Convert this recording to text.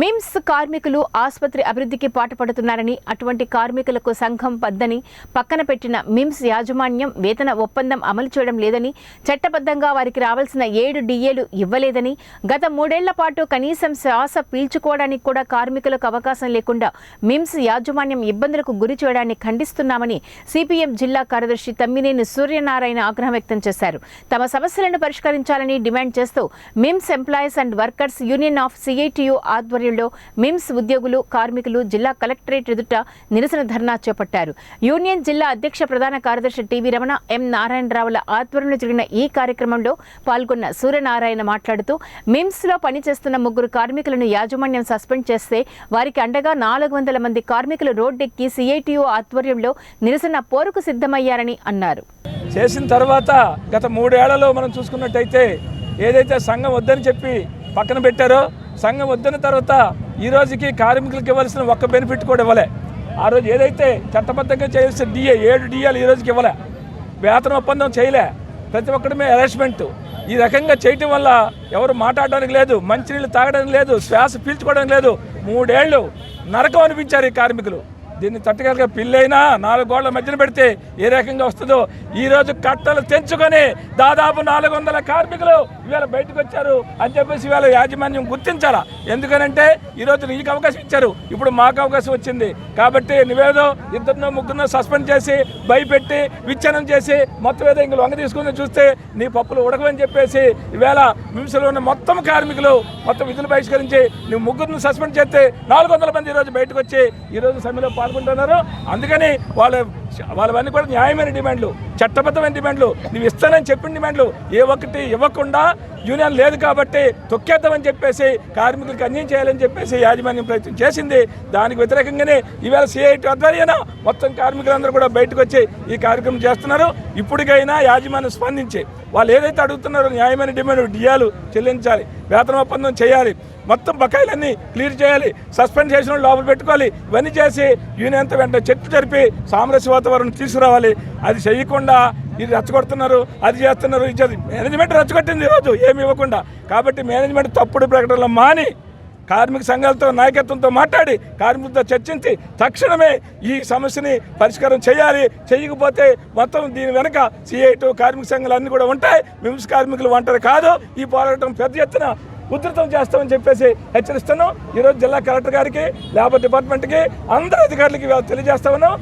మిమ్స్ కార్మికులు ఆసుపత్రి అభివృద్ధికి పాటుపడుతున్నారని అటువంటి కార్మికులకు సంఘం పద్దని పక్కన పెట్టిన మిమ్స్ యాజమాన్యం వేతన ఒప్పందం అమలు చేయడం లేదని చట్టబద్ధంగా వారికి రావాల్సిన ఏడు డిఏలు ఇవ్వలేదని గత మూడేళ్ళ పాటు కనీసం శ్వాస పీల్చుకోవడానికి కూడా కార్మికులకు అవకాశం లేకుండా మిమ్స్ యాజమాన్యం ఇబ్బందులకు గురి చేయడాన్ని ఖండిస్తున్నామని సిపిఎం జిల్లా కార్యదర్శి తమ్మినేని సూర్యనారాయణ ఆగ్రహం వ్యక్తం చేశారు. తమ సమస్యలను పరిష్కరించాలని డిమాండ్ చేస్తూ MIMS employees and workers union of CITU ఆధ్వర్యంలో మిమ్స్ ఉద్యోగులు కార్మికులు జిల్లా కలెక్టరేట్ ఎదుట నిరసన ధర్నా చేపట్టారు. యూనియన్ జిల్లా అధ్యక్ష ప్రధాన కార్యదర్శి టీవీ రమణ ఎం. నారాయణరావుల ఆధ్వర్యంలో జరిగిన ఈ కార్యక్రమంలో పాల్గొన్న సూర్యనారాయణ మాట్లాడుతూ మిమ్స్లో పనిచేస్తున్న ముగ్గురు కార్మికులను యాజమాన్యం సస్పెండ్ చేస్తే వారికి అండగా నాలుగు వందల మంది కార్మికులు రోడ్డెక్కి సిఐటియు ఆధ్వర్యంలో నిరసన పోరుకు సిద్ధమయ్యారని అన్నారు. చేసిన తర్వాత గత మూడేళ్ళలో మనం చూసుకున్నట్టయితే ఏదైతే సంఘం వద్దని చెప్పి పక్కన పెట్టారో సంఘం వద్దన్న తర్వాత ఈ రోజుకి కార్మికులకు ఇవ్వాల్సిన ఒక్క బెనిఫిట్ కూడా ఇవ్వలే. ఆ రోజు ఏదైతే చట్టబద్ధంగా చేయాల్సిన డిఏ ఏడు డిఏలు ఈ రోజుకి ఇవ్వలే. వేతన ఒప్పందం చేయలే. ప్రతి ఒక్కడమే అరెస్ట్మెంట్ ఈ రకంగా చేయటం వల్ల ఎవరు మాట్లాడడానికి లేదు మంచినీళ్ళు తాగడానికి లేదు శ్వాస పీల్చుకోవడానికి లేదు. మూడేళ్ళు నరకం అనిపించారు ఈ కార్మికులు. దీన్ని తట్టగలిగే పిల్లైనా నాలుగు గోడల మధ్యన పెడితే ఏ రకంగా వస్తుందో? ఈరోజు కట్టలు తెంచుకొని దాదాపు నాలుగు వందల కార్మికులు ఇవాళ బయటకు వచ్చారు అని చెప్పేసి ఇవాళ యాజమాన్యం గుర్తించాలా? ఎందుకనంటే ఈ రోజు నీకు అవకాశం ఇచ్చారు. ఇప్పుడు మాకు అవకాశం వచ్చింది. కాబట్టి నువ్వేదో ఇద్దరినో ముగ్గురునో సస్పెండ్ చేసి భయపెట్టి విచ్ఛిన్నం చేసి మొత్తం ఏదో ఇంక లొంగ తీసుకుని చూస్తే నీ పప్పులు ఉడకవని చెప్పేసి ఇవాళ మింసలో ఉన్న మొత్తం కార్మికులు మొత్తం విధులు బహిష్కరించి నువ్వు ముగ్గురిని సస్పెండ్ చేస్తే నాలుగు వందల మంది ఈరోజు బయటకు వచ్చి ఈరోజు సమ్మెలో పాల్గొంటున్నారు. అందుకని వాళ్ళ వాళ్ళవన్నీ కూడా న్యాయమైన డిమాండ్లు చట్టబద్ధమైన డిమాండ్లు నువ్వు ఇస్తానని చెప్పిన డిమాండ్లు ఏ ఒక్కటి ఇవ్వకుండా యూనియన్ లేదు కాబట్టి తొక్కేద్దామని చెప్పేసి కార్మికులకు అన్యాయం చేయాలని చెప్పేసి యాజమాన్యం ప్రయత్నం చేసింది. దానికి వ్యతిరేకంగానే ఈవేళ సిఐటి ఆధ్వర్యాన మొత్తం కార్మికులందరూ కూడా బయటకు వచ్చి ఈ కార్యక్రమం చేస్తున్నారు. ఇప్పటికైనా యాజమాన్యం స్పందించి వాళ్ళు ఏదైతే అడుగుతున్నారో న్యాయమైన డిమాండ్ డియాలు చెల్లించాలి వేతన ఒప్పందం చేయాలి మొత్తం బకాయిలన్నీ క్లియర్ చేయాలి సస్పెండ్ చేసిన వాళ్ళు లోపల పెట్టుకోవాలి. ఇవన్నీ చేసి యూనియన్తో వెంటనే చెట్టు జరిపి సామరస్య వాతావరణం తీసుకురావాలి. అది చేయకుండా ఇది రచ్చగొడుతున్నారు అది చేస్తున్నారు ఇది మేనేజ్మెంట్ రచ్చగొట్టింది ఈరోజు ఏమి ఇవ్వకుండా. కాబట్టి మేనేజ్మెంట్ తప్పుడు ప్రకటనలు మాని కార్మిక సంఘాలతో నాయకత్వంతో మాట్లాడి కార్మికులతో చర్చించి తక్షణమే ఈ సమస్యని పరిష్కారం చేయాలి. చేయకపోతే మొత్తం దీని వెనక సిఐటు కార్మిక సంఘాలు అన్నీ కూడా ఉంటాయి. మిమ్స్ కార్మికులు ఒంటరి కాదు. ఈ పోరాటం పెద్ద ఎత్తున ఉధృతం చేస్తామని చెప్పేసి హెచ్చరిస్తున్నాం. ఈరోజు జిల్లా కలెక్టర్ గారికి లేబర్ డిపార్ట్మెంట్కి అందరు అధికారులకి తెలియజేస్తా ఉన్నాం.